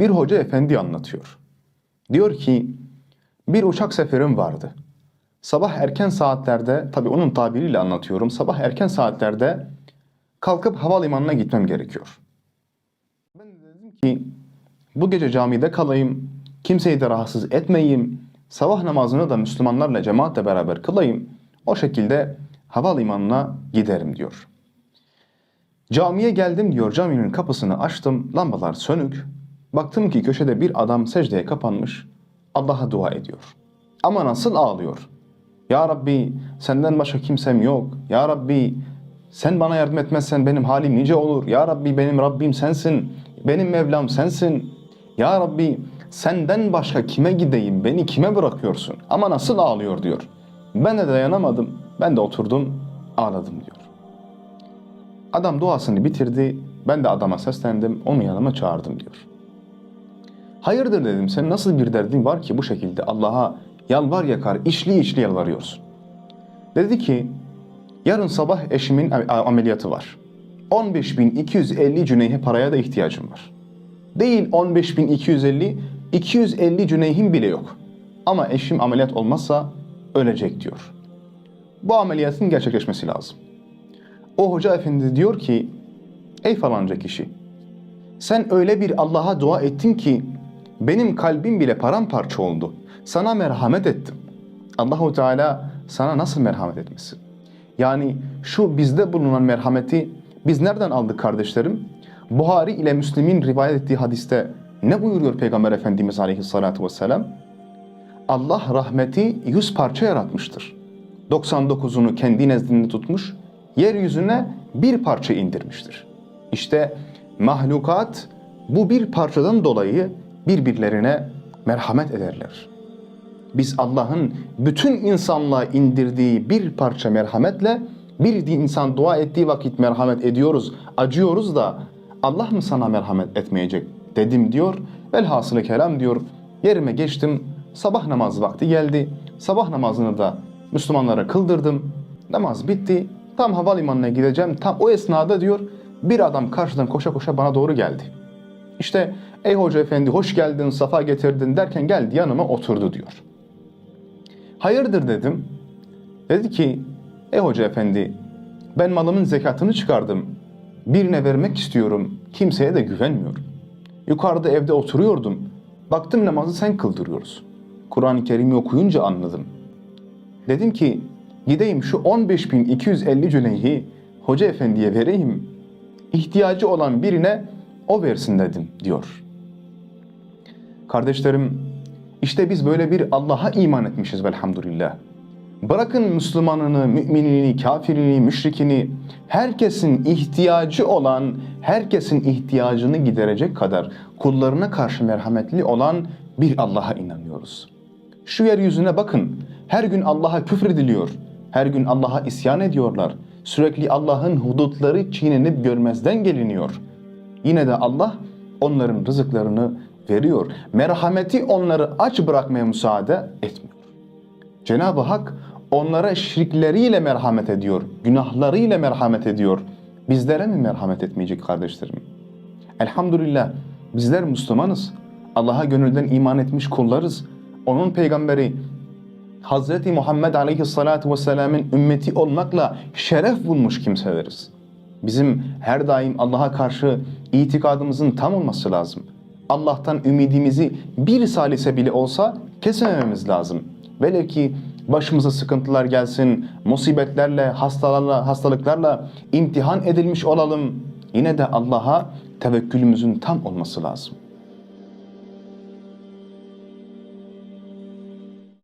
bir hoca efendi anlatıyor. Diyor ki bir uçak seferim vardı. Sabah erken saatlerde tabii onun tabiriyle anlatıyorum. Sabah erken saatlerde kalkıp havalimanına gitmem gerekiyor. Ben de dedim ki bu gece camide kalayım, kimseyi de rahatsız etmeyeyim, sabah namazını da Müslümanlarla cemaatle beraber kılayım. O şekilde havalimanına giderim diyor. Camiye geldim diyor. Caminin kapısını açtım. Lambalar sönük. Baktım ki köşede bir adam secdeye kapanmış. Allah'a dua ediyor. Ama nasıl ağlıyor? Ya Rabbi senden başka kimsem yok. Ya Rabbi sen bana yardım etmezsen benim halim nice olur. Ya Rabbi benim Rabbim sensin. Benim Mevlam sensin. Ya Rabbi senden başka kime gideyim? Beni kime bırakıyorsun? Ama nasıl ağlıyor diyor. Ben de dayanamadım. Ben de oturdum ağladım diyor. Adam duasını bitirdi. Ben de adama seslendim. Onu yanıma çağırdım diyor. Hayırdır dedim. Senin nasıl bir derdin var ki bu şekilde Allah'a yalvar yakar, içli içli yalvarıyorsun. Dedi ki yarın sabah eşimin ameliyatı var. 15.250 cüneyhe paraya da ihtiyacım var. Değil 15.250, 250 cüneyhim bile yok. Ama eşim ameliyat olmazsa ölecek diyor. Bu ameliyatın gerçekleşmesi lazım. O hoca efendi diyor ki, ey falanca kişi, sen öyle bir Allah'a dua ettin ki benim kalbim bile paramparça oldu. Sana merhamet ettim. Allahu Teala sana nasıl merhamet etmesin? Yani şu bizde bulunan merhameti biz nereden aldık kardeşlerim? Buhari ile Müslim'in rivayet ettiği hadiste ne buyuruyor Peygamber Efendimiz Aleyhisselatü Vesselam? Allah rahmeti yüz parça yaratmıştır. 99'unu kendi nezdinde tutmuş, yeryüzüne bir parça indirmiştir. İşte mahlukat bu bir parçadan dolayı birbirlerine merhamet ederler. Biz Allah'ın bütün insanlığa indirdiği bir parça merhametle bir insan dua ettiği vakit merhamet ediyoruz, acıyoruz da Allah mı sana merhamet etmeyecek dedim diyor. Velhasılı kelam diyor. Yerime geçtim. Sabah namazı vakti geldi. Sabah namazını da Müslümanlara kıldırdım. Namaz bitti. Tam havalimanına gideceğim. Tam o esnada diyor bir adam karşıdan koşa koşa bana doğru geldi. İşte ey hoca efendi hoş geldin, safa getirdin derken geldi yanıma oturdu diyor. Hayırdır dedim. Dedi ki ey hoca efendi ben malımın zekatını çıkardım. Birine vermek istiyorum. Kimseye de güvenmiyorum. Yukarıda evde oturuyordum. Baktım namazı sen kıldırıyorsun. Kur'an-ı Kerim'i okuyunca anladım. Dedim ki gideyim şu 15.250 cüneyhi hoca efendiye vereyim. İhtiyacı olan birine o versin dedim diyor. Kardeşlerim işte biz böyle bir Allah'a iman etmişiz velhamdülillah. Bırakın Müslümanını, müminini, kafirini, müşrikini, herkesin ihtiyacı olan, herkesin ihtiyacını giderecek kadar kullarına karşı merhametli olan bir Allah'a inanıyoruz. Şu yeryüzüne bakın, her gün Allah'a küfrediliyor, her gün Allah'a isyan ediyorlar. Sürekli Allah'ın hudutları çiğnenip görmezden geliniyor. Yine de Allah onların rızıklarını veriyor. Merhameti onları aç bırakmaya müsaade etmiyor. Cenab-ı Hak onlara şirkleriyle merhamet ediyor, günahlarıyla merhamet ediyor. Bizlere mi merhamet etmeyecek kardeşlerim? Elhamdülillah bizler Müslümanız. Allah'a gönülden iman etmiş kullarız. Onun peygamberi Hazreti Muhammed Aleyhisselatü Vesselam'ın ümmeti olmakla şeref bulmuş kimseleriz. Bizim her daim Allah'a karşı itikadımızın tam olması lazım. Allah'tan ümidimizi bir salise bile olsa kesmememiz lazım. Velev ki başımıza sıkıntılar gelsin, musibetlerle, hastalarla, hastalıklarla imtihan edilmiş olalım. Yine de Allah'a tevekkülümüzün tam olması lazım.